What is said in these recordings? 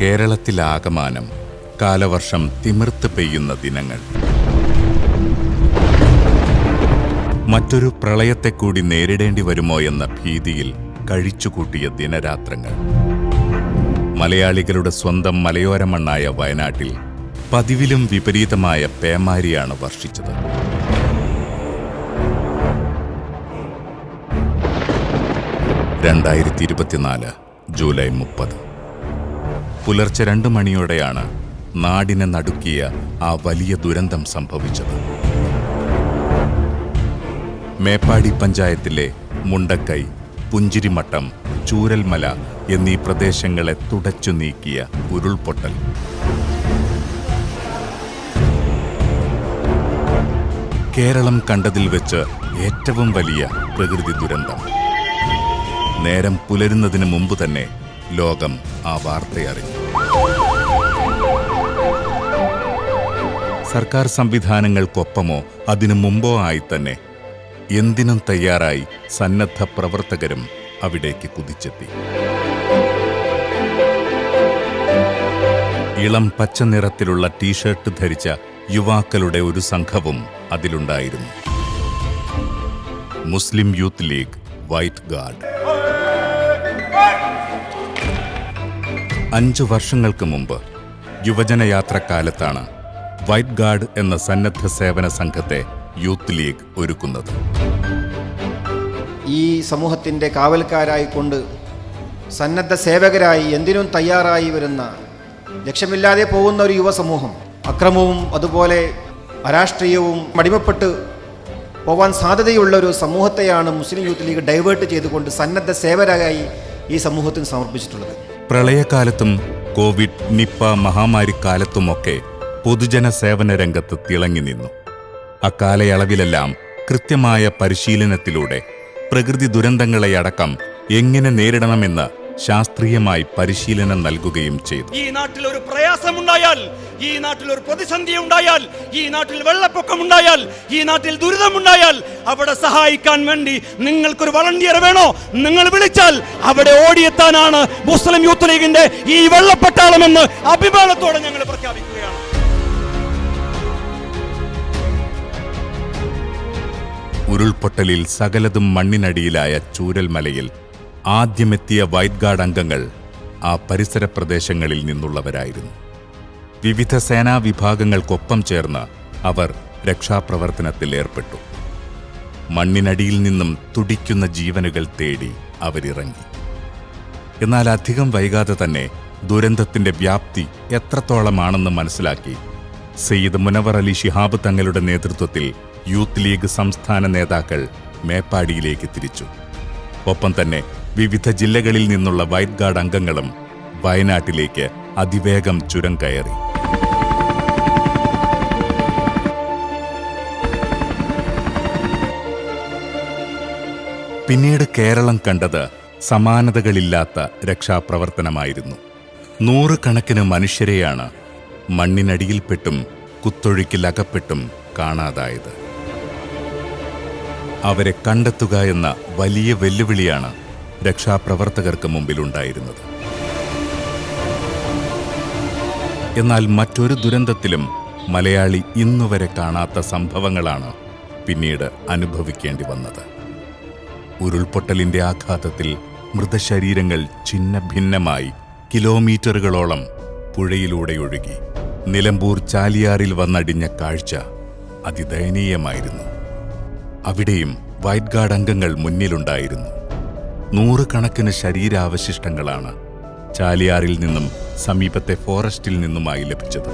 കേരളത്തിലാകമാനം കാലവർഷം തിമിർത്ത് പെയ്യുന്ന ദിനങ്ങൾ. മറ്റൊരു പ്രളയത്തെ കൂടി നേരിടേണ്ടി വരുമോ എന്ന ഭീതിയിൽ കഴിച്ചുകൂട്ടിയ ദിനരാത്രങ്ങൾ. മലയാളികളുടെ സ്വന്തം മലയോര മണ്ണായ വയനാട്ടിൽ പതിവിലും വിപരീതമായ പേമാരിയാണ് വർഷിച്ചത്. രണ്ടായിരത്തി ഇരുപത്തിനാല് ജൂലൈ മുപ്പത്. പുലർച്ചെ രണ്ട് മണിയോടെയാണ് നാടിനെ നടുക്കിയ ആ വലിയ ദുരന്തം സംഭവിച്ചത്. മേപ്പാടി പഞ്ചായത്തിലെ മുണ്ടക്കൈ പുഞ്ചിരിമട്ടം ചൂരൽമല എന്നീ പ്രദേശങ്ങളെ തുടച്ചു നീക്കിയ ഉരുൾപൊട്ടൽ. കേരളം കണ്ടതിൽ വെച്ച് ഏറ്റവും വലിയ പ്രകൃതി ദുരന്തം. നേരം പുലരുന്നതിന് മുമ്പ് തന്നെ ലോകം ആ വാർത്തയറിഞ്ഞു. സർക്കാർ സംവിധാനങ്ങൾക്കൊപ്പമോ അതിനു മുമ്പോ ആയി തന്നെ എന്തിനും തയ്യാറായി സന്നദ്ധ പ്രവർത്തകരും അവിടേക്ക് കുതിച്ചെത്തി. ഇളം പച്ച നിറത്തിലുള്ള ടീഷർട്ട് ധരിച്ച യുവാക്കളുടെ ഒരു സംഘവും അതിലുണ്ടായിരുന്നു. Muslim Youth League White Guard. അഞ്ചു വർഷങ്ങൾക്ക് മുമ്പ് യുവജനയാത്രക്കാലത്താണ് വൈറ്റ് ഗാർഡ് എന്ന സന്നദ്ധ സേവന സംഘത്തെ യൂത്ത് ലീഗ് ഒരുക്കുന്നത്. ഈ സമൂഹത്തിന്റെ കാവൽക്കാരായിക്കൊണ്ട് സന്നദ്ധ സേവകരായി എന്തിനും തയ്യാറായി വരുന്ന ലക്ഷ്യമില്ലാതെ പോകുന്ന ഒരു യുവസമൂഹം അക്രമവും അതുപോലെ അരാഷ്ട്രീയവും അടിമപ്പെട്ട് പോവാൻ സാധ്യതയുള്ള ഒരു സമൂഹത്തെയാണ് മുസ്ലിം യൂത്ത് ലീഗ് ഡൈവേർട്ട് ചെയ്തുകൊണ്ട് സന്നദ്ധ സേവരായി ഈ സമൂഹത്തിന് സമർപ്പിച്ചിട്ടുള്ളത്. പ്രളയകാലത്തും കോവിഡ് നിപ്പ മഹാമാരിക്കാലത്തുമൊക്കെ പൊതുജന സേവന രംഗത്ത് തിളങ്ങി നിന്നു. അക്കാലയളവിലെല്ലാം കൃത്യമായ പരിശീലനത്തിലൂടെ പ്രകൃതി ദുരന്തങ്ങളെയടക്കം എങ്ങനെ നേരിടണമെന്ന് ശാസ്ത്രീയമായി പരിശീലനം നൽകുകയും ചെയ്തു. ഈ നാട്ടിൽ ഒരു പ്രയാസമുണ്ടായാൽ ഈ നാട്ടിൽ ഒരു പ്രതിസന്ധി ഉണ്ടായാൽ ഈ നാട്ടിൽ വെള്ളപ്പൊക്കം ഉണ്ടായാൽ ഈ നാട്ടിൽ ദുരിതമുണ്ടായാൽ അവിടെ സഹായിക്കാൻ വേണ്ടി നിങ്ങൾക്കൊരു വളണ്ടിയർ വേണോ? നിങ്ങൾ വിളിച്ചാൽ അവിടെ ഓടിയെത്താനാണ് മുസ്ലിം യൂത്ത് ലീഗിന്റെ ഈ വെള്ളപ്പട്ടാളമെന്ന് അഭിമാനത്തോടെ ഞങ്ങൾ പ്രഖ്യാപിക്കുകയാണ്. ഉരുൾപൊട്ടലിൽ സകലതും മണ്ണിനടിയിലായ ചൂരൽമലയിൽ ആദ്യമെത്തിയ വൈറ്റ് ഗാർഡ് അംഗങ്ങൾ ആ പരിസര പ്രദേശങ്ങളിൽ നിന്നുള്ളവരായിരുന്നു. വിവിധ സേനാ വിഭാഗങ്ങൾക്കൊപ്പം ചേർന്ന് അവർ രക്ഷാപ്രവർത്തനത്തിൽ ഏർപ്പെട്ടു. മണ്ണിനടിയിൽ നിന്നും തുടിക്കുന്ന ജീവനുകൾ തേടി അവരിറങ്ങി. എന്നാൽ അധികം വൈകാതെ തന്നെ ദുരന്തത്തിന്റെ വ്യാപ്തി എത്രത്തോളമാണെന്ന് മനസ്സിലാക്കി സെയ്ദ് മുനവർ അലി ഷിഹാബ് തങ്ങളുടെ നേതൃത്വത്തിൽ യൂത്ത് ലീഗ് സംസ്ഥാന നേതാക്കൾ മേപ്പാടിയിലേക്ക് തിരിച്ചു. ഒപ്പം തന്നെ വിവിധ ജില്ലകളിൽ നിന്നുള്ള വൈറ്റ് ഗാർഡ് അംഗങ്ങളും വയനാട്ടിലേക്ക് അതിവേഗം ചുരം കയറി. പിന്നീട് കേരളം കണ്ടത് സമാനതകളില്ലാത്ത രക്ഷാപ്രവർത്തനമായിരുന്നു. നൂറുകണക്കിന് മനുഷ്യരെയാണ് മണ്ണിനടിയിൽപ്പെട്ടും കുത്തൊഴുക്കിലകപ്പെട്ടും കാണാതായത്. അവരെ കണ്ടെത്തുക എന്ന വലിയ വെല്ലുവിളിയാണ് രക്ഷാപ്രവർത്തകർക്ക് മുമ്പിലുണ്ടായിരുന്നത്. എന്നാൽ മറ്റൊരു ദുരന്തത്തിലും മലയാളി ഇന്നുവരെ കാണാത്ത സംഭവങ്ങളാണ് പിന്നീട് അനുഭവിക്കേണ്ടി വന്നത്. ഉരുൾപൊട്ടലിന്റെ ആഘാതത്തിൽ മൃതശരീരങ്ങൾ ഛിന്ന ഭിന്നമായി കിലോമീറ്ററുകളോളം പുഴയിലൂടെ ഒഴുകി. നിലമ്പൂർ ചാലിയാറിൽ വന്നടിഞ്ഞ കാഴ്ച അതിദയനീയമായിരുന്നു. അവിടെയും വൈറ്റ് ഗാർഡ് അംഗങ്ങൾ മുന്നിലുണ്ടായിരുന്നു. നൂറുകണക്കിന് ശരീരാവശിഷ്ടങ്ങളാണ് ചാലിയാറിൽ നിന്നും സമീപത്തെ ഫോറസ്റ്റിൽ നിന്നുമായി ലഭിച്ചത്.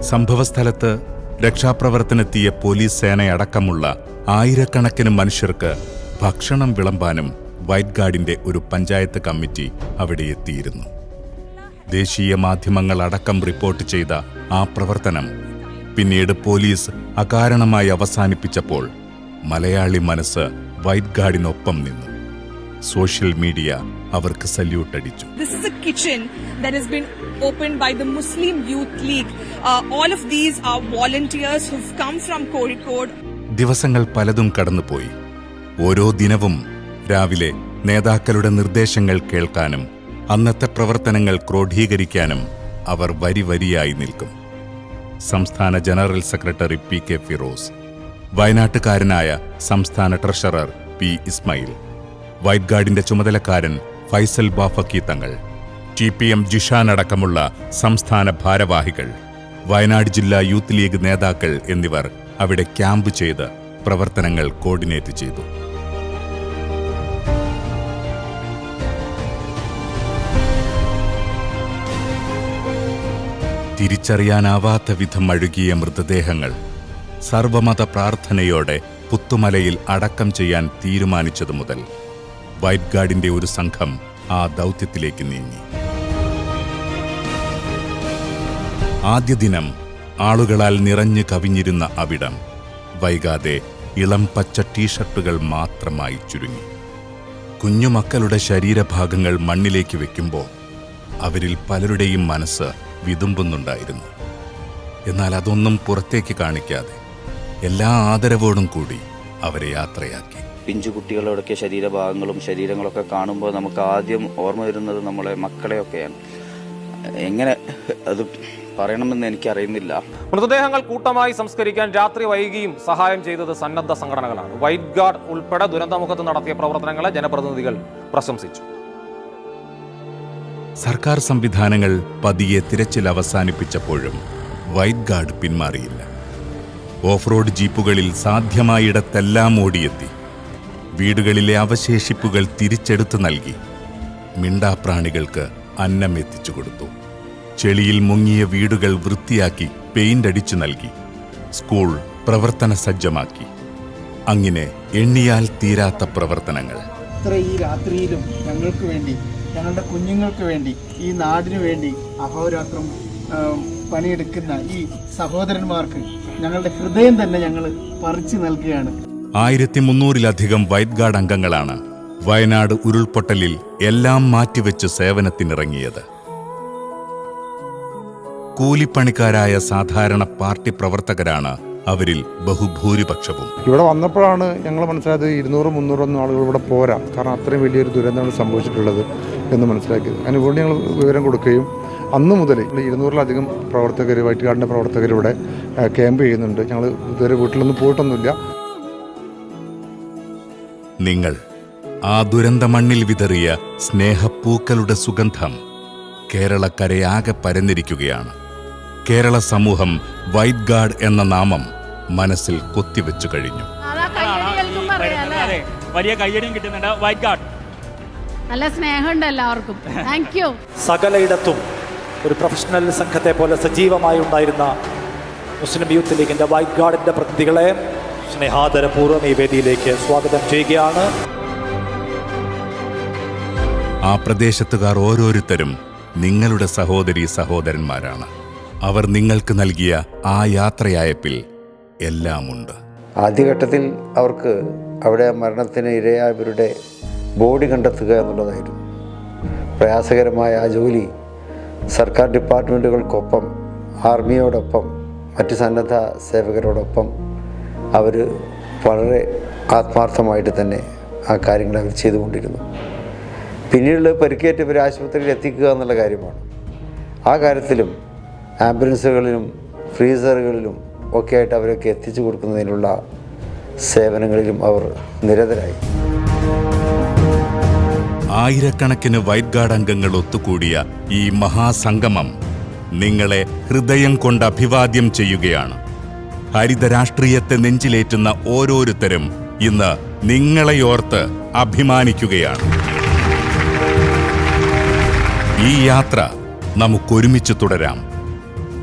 സംഭവസ്ഥലത്ത് രക്ഷാപ്രവർത്തനത്തിയ പോലീസ് സേനയടക്കമുള്ള ആയിരക്കണക്കിന് മനുഷ്യർക്ക് ഭക്ഷണം വിളമ്പാനും വൈറ്റ് ഗാർഡിന്റെ ഒരു പഞ്ചായത്ത് കമ്മിറ്റി അവിടെ എത്തിയിരുന്നു. ദേശീയ മാധ്യമങ്ങൾ അടക്കം റിപ്പോർട്ട് ചെയ്ത ആ പ്രവർത്തനം പിന്നീട് പോലീസ് അകാരണമായി അവസാനിപ്പിച്ചപ്പോൾ മലയാളി മനസ്സ് വൈറ്റ് ഗാർഡിനൊപ്പം നിന്നു സോഷ്യൽ മീഡിയ അവർക്ക് സല്യൂട്ട് അടിച്ചു This is a kitchen that has been opened by the Muslim Youth League. Uh, all of these are volunteers who've come from Kozhikode. ദിവസങ്ങൾ പലതും കടന്നുപോയി ഓരോ ദിനവും രാവിലെ നേതാക്കളുടെ നിർദ്ദേശങ്ങൾ കേൾക്കാനും അന്നത്തെ പ്രവർത്തനങ്ങൾ ക്രോഡീകരിക്കാനും അവർ വരി വരിയായി നിൽക്കും. സംസ്ഥാന general secretary P K Firoz വയനാട്ടുകാരനായ സംസ്ഥാന ട്രഷറർ പി ഇസ്മയിൽ വൈറ്റ് ഗാർഡിന്റെ ചുമതലക്കാരൻ Faisal Bafaqi Thangal T P M Jishan അടക്കമുള്ള സംസ്ഥാന ഭാരവാഹികൾ വയനാട് ജില്ലാ യൂത്ത് ലീഗ് നേതാക്കൾ എന്നിവർ അവിടെ ക്യാമ്പ് ചെയ്ത് പ്രവർത്തനങ്ങൾ കോർഡിനേറ്റ് ചെയ്തു. തിരിച്ചറിയാനാവാത്ത വിധം അഴുകിയ മൃതദേഹങ്ങൾ സർവമത പ്രാർത്ഥനയോടെ പുത്തുമലയിൽ അടക്കം ചെയ്യാൻ തീരുമാനിച്ചതു മുതൽ വൈറ്റ് ഗാർഡിന്റെ ഒരു സംഘം ആ ദൗത്യത്തിലേക്ക് നീങ്ങി. ആദ്യ ദിനം ആളുകളാൽ നിറഞ്ഞു കവിഞ്ഞിരുന്ന അവിടം വൈകാതെ ഇളം പച്ച ടീഷർട്ടുകൾ മാത്രമായി ചുരുങ്ങി. കുഞ്ഞുമക്കളുടെ ശരീരഭാഗങ്ങൾ മണ്ണിലേക്ക് വെക്കുമ്പോൾ അവരിൽ പലരുടെയും മനസ്സ് വിതുമ്പുന്നുണ്ടായിരുന്നു. എന്നാൽ അതൊന്നും പുറത്തേക്ക് കാണിക്കാതെ എല്ലാ ആദരവോടും കൂടി അവരെ യാത്രയാക്കി. പിഞ്ചു കുട്ടികളുടെയൊക്കെ ശരീരഭാഗങ്ങളും ശരീരങ്ങളൊക്കെ കാണുമ്പോൾ നമുക്ക് ആദ്യം ഓർമ്മ വരുന്നത് നമ്മളെ മക്കളെയൊക്കെയാണ്. എങ്ങനെ അത് പറയണമെന്ന് എനിക്കറിയുന്നില്ല. മൃതദേഹങ്ങൾ കൂട്ടമായി സംസ്കരിക്കാൻ രാത്രി വൈകിയും സഹായം ചെയ്തത് സന്നദ്ധ സംഘടനകളാണ്. വൈറ്റ് ഗാർഡ് ഉൾപ്പെടെ ദുരന്തമുഖത്ത് നടത്തിയ പ്രവർത്തനങ്ങളെ ജനപ്രതിനിധികൾ പ്രശംസിച്ചു. സർക്കാർ സംവിധാനങ്ങൾ പതിയെ തിരച്ചിൽ അവസാനിപ്പിച്ചപ്പോഴും വൈറ്റ് ഗാർഡ് പിന്മാറിയില്ല. ഓഫ് റോഡ് ജീപ്പുകളിൽ സാധ്യമായിടത്തെല്ലാം ഓടിയെത്തി. വീടുകളിലെ അവശേഷിപ്പുകൾ തിരിച്ചെടുത്തു നൽകി. മിണ്ടാപ്രാണികൾക്ക് അന്നം എത്തിച്ചു കൊടുത്തു. ചെളിയിൽ മുങ്ങിയ വീടുകൾ വൃത്തിയാക്കി പെയിന്റ് അടിച്ചു നൽകി. സ്കൂൾ പ്രവർത്തന സജ്ജമാക്കി. അങ്ങനെ എണ്ണിയാൽ തീരാത്ത പ്രവർത്തനങ്ങൾ. ഈ രാത്രിയിലും ഞങ്ങൾക്ക് വേണ്ടി ഞങ്ങളുടെ കുഞ്ഞുങ്ങൾക്ക് വേണ്ടി ഈ നാടിനു വേണ്ടി അഹോരാത്രം പണിയെടുക്കുന്ന ഈ സഹോദരന്മാർക്ക് ഞങ്ങളുടെ ഹൃദയം തന്നെ ഞങ്ങൾ പറിച്ചു നൽകുകയാണ്. ആയിരത്തി മുന്നൂറിലധികം വൈറ്റ് ഗാർഡ് അംഗങ്ങളാണ് വയനാട് ഉരുൾപൊട്ടലിൽ എല്ലാം മാറ്റിവെച്ച് സേവനത്തിനിറങ്ങിയത്. കൂലിപ്പണിക്കാരായ സാധാരണ പാർട്ടി പ്രവർത്തകരാണ് അവരിൽ ബഹുഭൂരിപക്ഷവും. ഇവിടെ വന്നപ്പോഴാണ് ഞങ്ങൾ മനസ്സിലായത് ഇരുന്നൂറ് മുന്നൂറൊന്നും ആളുകൾ ഇവിടെ പോരാ. കാരണം അത്രയും വലിയൊരു ദുരന്തമാണ് സംഭവിച്ചിട്ടുള്ളത്. എന്ന് മനസ്സിലാക്കിയത് അതിനുവേണ്ടി ഞങ്ങൾ വിവരം കൊടുക്കുകയും അന്ന് മുതൽ ഇരുന്നൂറിലധികം പ്രവർത്തകർ വൈറ്റ് ഗാർഡിന്റെ പ്രവർത്തകർ ഇവിടെ ക്യാമ്പ് ചെയ്യുന്നുണ്ട് ഞങ്ങൾ ഇതുവരെ വീട്ടിലൊന്നും പോയിട്ടൊന്നുമില്ല നിങ്ങൾ ആ ദുരന്ത മണ്ണിൽ വിതറിയ സ്നേഹപ്പൂക്കളുടെ സുഗന്ധം കേരളക്കരയാകെ പരന്നിരിക്കുകയാണ് കേരള സമൂഹം വൈറ്റ് ഗാർഡ് എന്ന നാമം മനസ്സിൽ കൊത്തിവെച്ചു കഴിഞ്ഞു വലിയ കയ്യടിയും കിട്ടുന്നുണ്ട് വൈറ്റ് ഗാർഡ് നല്ല സ്നേഹമുണ്ട് എല്ലാവർക്കും. താങ്ക് യു സകലയിടത്തും ഒരു പ്രൊഫഷണൽ സംഘത്തെ പോലെ സജീവമായി ഉണ്ടായിരുന്ന മുസ്ലിം യൂത്ത് ലീഗിന്റെ വൈറ്റ് ഗാർഡിന്റെ പ്രതിനിധികളെ സ്നേഹാദരപൂർവം ഈ വേദിയിലേക്ക് സ്വാഗതം ചെയ്യുകയാണ്. ആ പ്രദേശത്തുകാർ ഓരോരുത്തരും നിങ്ങളുടെ സഹോദരി സഹോദരന്മാരാണ്. അവർ നിങ്ങൾക്ക് നൽകിയ ആ യാത്രയായപ്പിൽ എല്ലാമുണ്ട്. ആദ്യഘട്ടത്തിൽ അവർക്ക് അവിടെ മരണത്തിന് ഇരയായവരുടെ ബോഡി കണ്ടെത്തുക എന്നുള്ളതായിരുന്നു. പ്രയാസകരമായ ആ ജോലി സർക്കാർ ഡിപ്പാർട്ട്മെന്റുകൾക്കൊപ്പം ആർമിയോടൊപ്പം മറ്റ് സന്നദ്ധ സേവകരോടൊപ്പം അവർ വളരെ ആത്മാർത്ഥമായിട്ട് തന്നെ ആ കാര്യങ്ങൾ അവർ ചെയ്തുകൊണ്ടിരുന്നു. പിന്നീട് പരിക്കേറ്റവർ ആശുപത്രിയിൽ എത്തിക്കുക എന്നുള്ള കാര്യമാണ്. ആ കാര്യത്തിലും ആംബുലൻസുകളിലും ഫ്രീസറുകളിലും ഒക്കെ ആയിട്ട് അവരൊക്കെ എത്തിച്ചു കൊടുക്കുന്നതിനുള്ള സേവനങ്ങളിലും അവർ നിരതരായി. ആയിരക്കണക്കിന് വൈറ്റ് ഗാർഡ് അംഗങ്ങൾ ഒത്തുകൂടിയ ഈ മഹാസംഗമം നിങ്ങളെ ഹൃദയം കൊണ്ട് അഭിവാദ്യം ചെയ്യുകയാണ്. ഹരിത രാഷ്ട്രീയത്തെ നെഞ്ചിലേറ്റുന്ന ഓരോരുത്തരും ഇന്ന് നിങ്ങളെയോർത്ത് അഭിമാനിക്കുകയാണ്. ഈ യാത്ര നമുക്കൊരുമിച്ച് തുടരാം.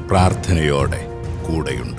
പ്രാർത്ഥനയോടെ കൂടെയുണ്ട്.